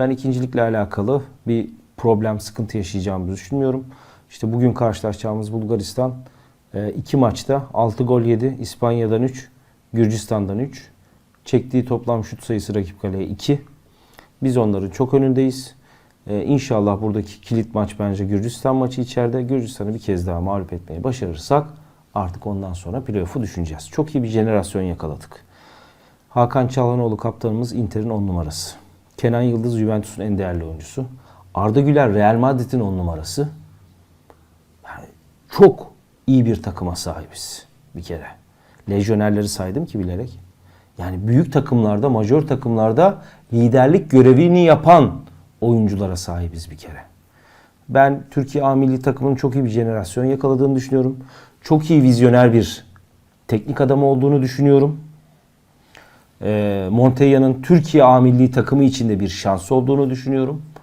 Ben ikincilikle alakalı bir problem, sıkıntı yaşayacağımızı düşünmüyorum. İşte bugün karşılaşacağımız Bulgaristan e, iki maçta 6 gol yedi. İspanya'dan 3, Gürcistan'dan 3. Çektiği toplam şut sayısı rakip kaleye 2. Biz onların çok önündeyiz. Ee, inşallah buradaki kilit maç bence Gürcistan maçı içeride. Gürcistan'ı bir kez daha mağlup etmeyi başarırsak artık ondan sonra playoff'u düşüneceğiz. Çok iyi bir jenerasyon yakaladık. Hakan Çalhanoğlu kaptanımız Inter'in 10 numarası. Kenan Yıldız Juventus'un en değerli oyuncusu. Arda Güler Real Madrid'in 10 numarası. Yani çok iyi bir takıma sahibiz bir kere. Lejyonerleri saydım ki bilerek. Yani büyük takımlarda, majör takımlarda liderlik görevini yapan oyunculara sahibiz bir kere. Ben Türkiye A milli takımının çok iyi bir jenerasyon yakaladığını düşünüyorum. Çok iyi vizyoner bir teknik adam olduğunu düşünüyorum. Montella'nın Türkiye A milli takımı içinde bir şans olduğunu düşünüyorum.